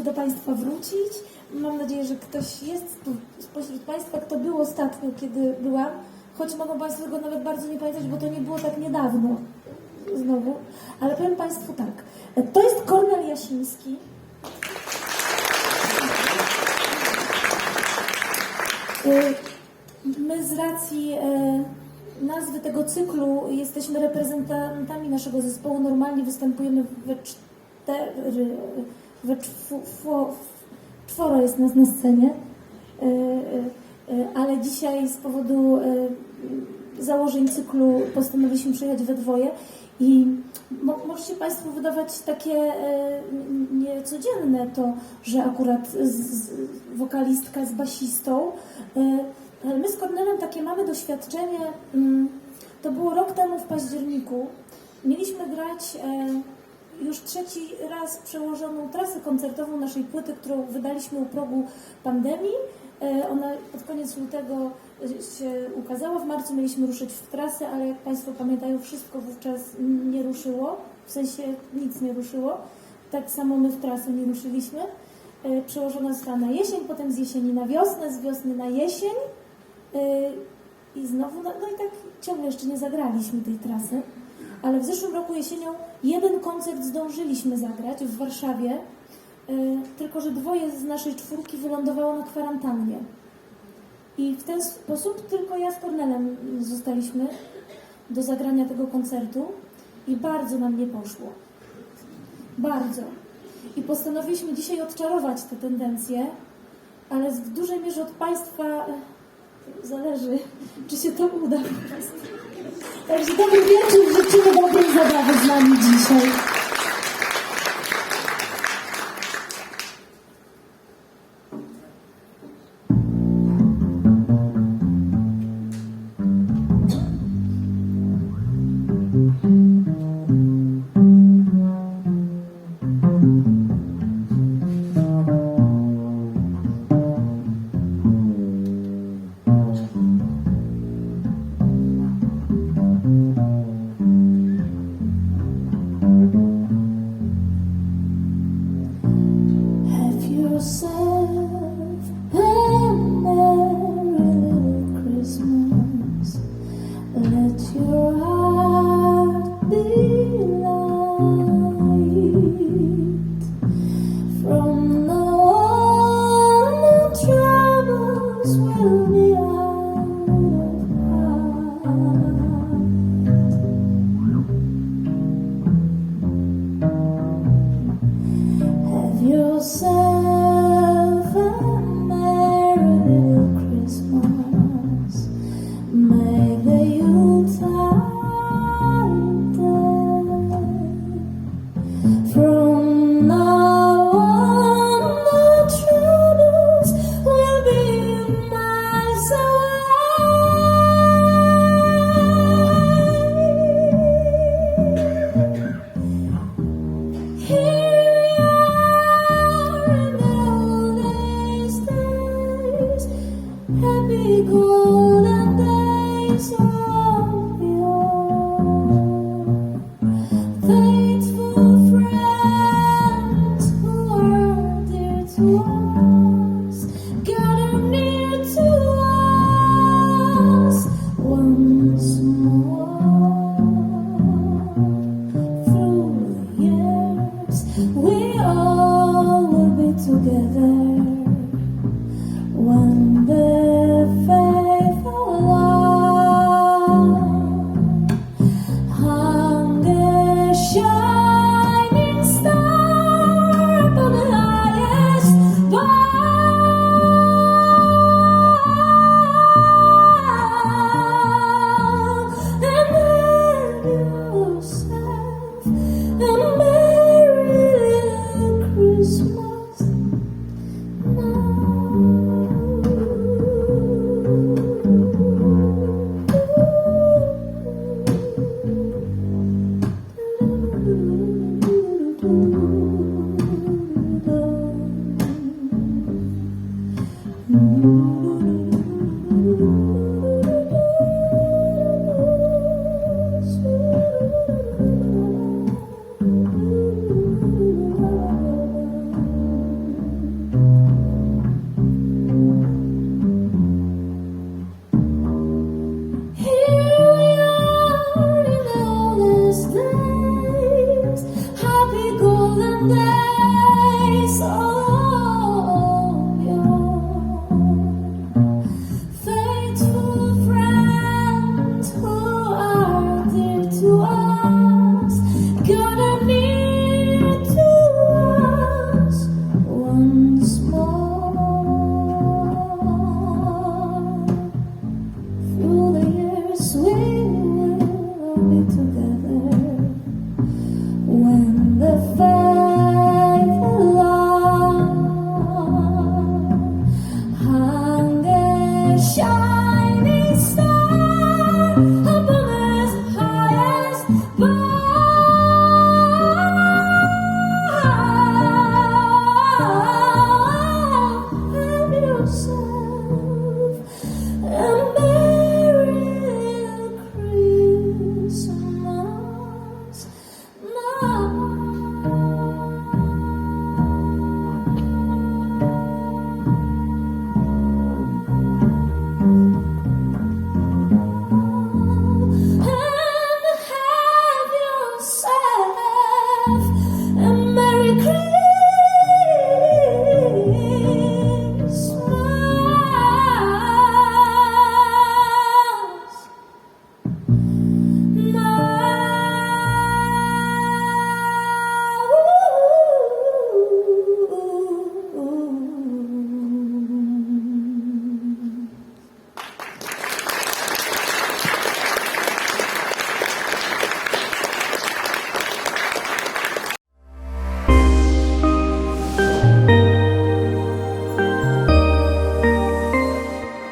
się do Państwa wrócić. Mam nadzieję, że ktoś jest tu spośród Państwa, kto był ostatnio, kiedy byłam. Choć mogą Państwo tego nawet bardzo nie pamiętać, bo to nie było tak niedawno znowu. Ale powiem Państwu tak. To jest Kornel Jasiński. Y, My z racji e, nazwy tego cyklu jesteśmy reprezentantami naszego zespołu. Normalnie występujemy we cztery, fło- czworo jest nas na scenie, E, e, e, ale dzisiaj z powodu założeń cyklu postanowiliśmy przyjechać we dwoje i mo, może się Państwu wydawać takie niecodzienne to, że akurat z, z, wokalistka z basistą, ale my z Kornelem takie mamy doświadczenie, mm, to było rok temu w październiku, mieliśmy grać już trzeci raz przełożoną trasę koncertową naszej płyty, którą wydaliśmy u progu pandemii. E, Ona pod koniec lutego się ukazała. W marcu mieliśmy ruszyć w trasę, ale jak Państwo pamiętają, wszystko wówczas nie ruszyło. W sensie nic nie ruszyło. Tak samo my w trasę nie ruszyliśmy. E, Przełożona została na jesień, potem z jesieni na wiosnę, z wiosny na jesień. E, I znowu, no, no i tak ciągle jeszcze nie zagraliśmy tej trasy. Ale w zeszłym roku jesienią jeden koncert zdążyliśmy zagrać w Warszawie, y, tylko że dwoje z naszej czwórki wylądowało na kwarantannie. I w ten sposób tylko ja z Kornelem zostaliśmy do zagrania tego koncertu i bardzo nam nie poszło. Bardzo. I postanowiliśmy dzisiaj odczarować tę tendencję, ale w dużej mierze od Państwa zależy, czy się to uda po prostu. Także dobry wieczór, życzymy dobrej zabawy z nami dzisiaj. coração. together.